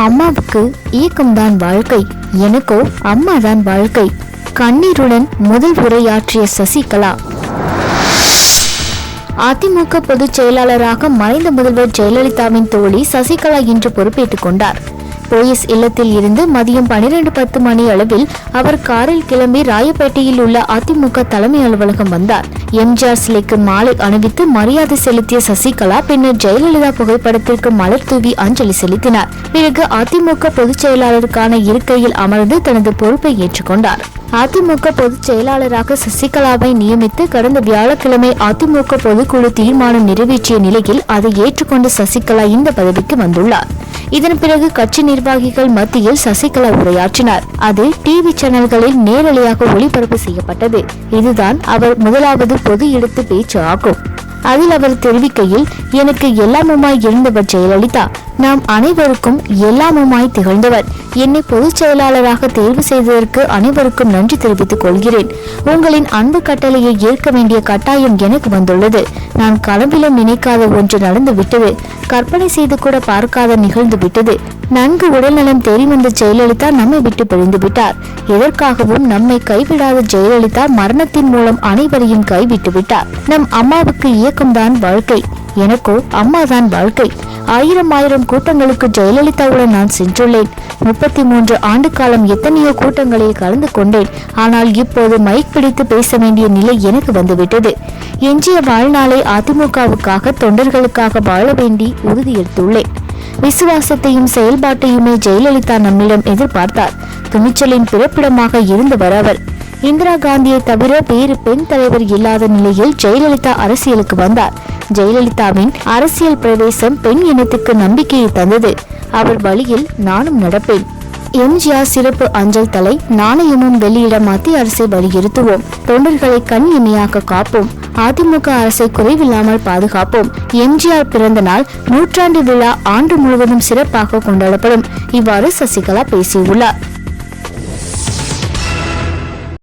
அம்மாவுக்கு ஏக்கம்தான் வாழ்க்கை. எனக்கோ அம்மாதான் வாழ்க்கை. கண்ணீருடன் முதல் உரையாற்றிய சசிகலா. அதிமுக பொதுச் செயலாளராக மறைந்த முதல்வர் ஜெயலலிதாவின் தோழி சசிகலா இன்று பொறுப்பேற்றுக் கொண்டார். போயஸ் இல்லத்தில் இருந்து மதியம் பனிரெண்டு பத்து மணி அளவில் அவர் காரில் கிளம்பி ராயப்பேட்டையில் உள்ள அதிமுக தலைமை அலுவலகம் வந்தார். எம்ஜிஆர் சிலைக்கு மாலை அணிவித்து மரியாதை செலுத்திய சசிகலா பின்னர் ஜெயலலிதா புகைப்படத்திற்கு மலர் தூவி அஞ்சலி செலுத்தினார். பிறகு அதிமுக பொதுச் செயலாளருக்கான இருக்கையில் அமர்ந்து தனது பொறுப்பை ஏற்றுக்கொண்டார் அதிமுக பொதுச் செயலாளராக சசிகலாவை நியமித்து கடந்த வியாழக்கிழமை அதிமுக பொதுக்குழு தீர்மானம் நிறைவேற்றிய நிலையில் அதை ஏற்றுக்கொண்டு சசிகலா இந்த பதவிக்கு வந்துள்ளார். இதன் பிறகு கட்சி நிர்வாகிகள் மத்தியில் சசிகலா உரையாற்றினார். அது டிவி சேனல்களில் நேரலையாக ஒளிபரப்பு செய்யப்பட்டது. இதுதான் அவர் முதலாவது பொது எடுத்து பேச்சு ஆகும். அதில் அவர் தெரிவிக்கையில் எனக்கு எல்லாமுமாய் இருந்தவர் ஜெயலலிதா. நாம் அனைவருக்கும் எல்லாமுமாய் திகழ்ந்தவர். என்னை பொதுச் செயலாளராக தேர்வு செய்ததற்கு அனைவருக்கும் நன்றி தெரிவித்துக் கொள்கிறேன். உங்களின் அன்பு கட்டளையை ஏற்க வேண்டிய கட்டாயம் எனக்கு வந்துள்ளது. நான் கனவிலும் நினைக்காத ஒன்று நடந்து விட்டது கற்பனை செய்து கூட பார்க்காத நிகழ்ந்து விட்டது. நன்கு உடல்நலம் தெரிவந்த ஜெயலலிதா நம்மை விட்டு பிரிந்து விட்டார். எதற்காகவும் நம்மை கைவிடாத ஜெயலலிதா மரணத்தின் மூலம் அனைவரையும் கைவிட்டு விட்டார். நம் அம்மாவுக்கு இயக்கம்தான் வாழ்க்கை. எனக்கோ அம்மாதான் வாழ்க்கை. ஆயிரம் ஆயிரம் கூட்டங்களுக்கு ஜெயலலிதாவுடன் நான் சென்றுள்ளேன். முப்பத்தி மூன்று ஆண்டு காலம் எத்தனையோ கூட்டங்களில் கலந்து கொண்டேன். ஆனால் இப்போது மைக் பிடித்து பேச வேண்டிய நிலை எனக்கு வந்துவிட்டது. எஞ்சிய வாழ்நாளை அதிமுகவுக்காக தொண்டர்களுக்காக வாழ வேண்டி உறுதியெடுத்துள்ளேன். விசுவாசத்தையும் செயல்பாட்டையுமே ஜெயலலிதா நம்மிடம் எதிர்பார்த்தார். துணிச்சலின் பிறப்பிடமாக இருந்தவர் அவர். இந்திரா காந்தியை தவிர வேறு பெண் தலைவர் இல்லாத நிலையில் ஜெயலலிதா அரசியலுக்கு வந்தார். ஜெயலலிதாவின் அரசியல் பிரவேசம் பெண் இனத்துக்கு நம்பிக்கையை தந்தது. அவர் வழியில் நானும் நடப்பேன். எம்ஜிஆர் சிறப்பு அஞ்சல் தலை நாணயமும் வெளியிட மத்திய அரசை வலியுறுத்துவோம். தொண்டர்களை கண் இமையாக்க காப்போம். அதிமுக அரசை குறைவில்லாமல் பாதுகாப்போம். எம்ஜிஆர் பிறந்த நாள் நூற்றாண்டு விழா ஆண்டு முழுவதும் சிறப்பாக கொண்டாடப்படும். இவ்வாறு சசிகலா பேசியுள்ளார்.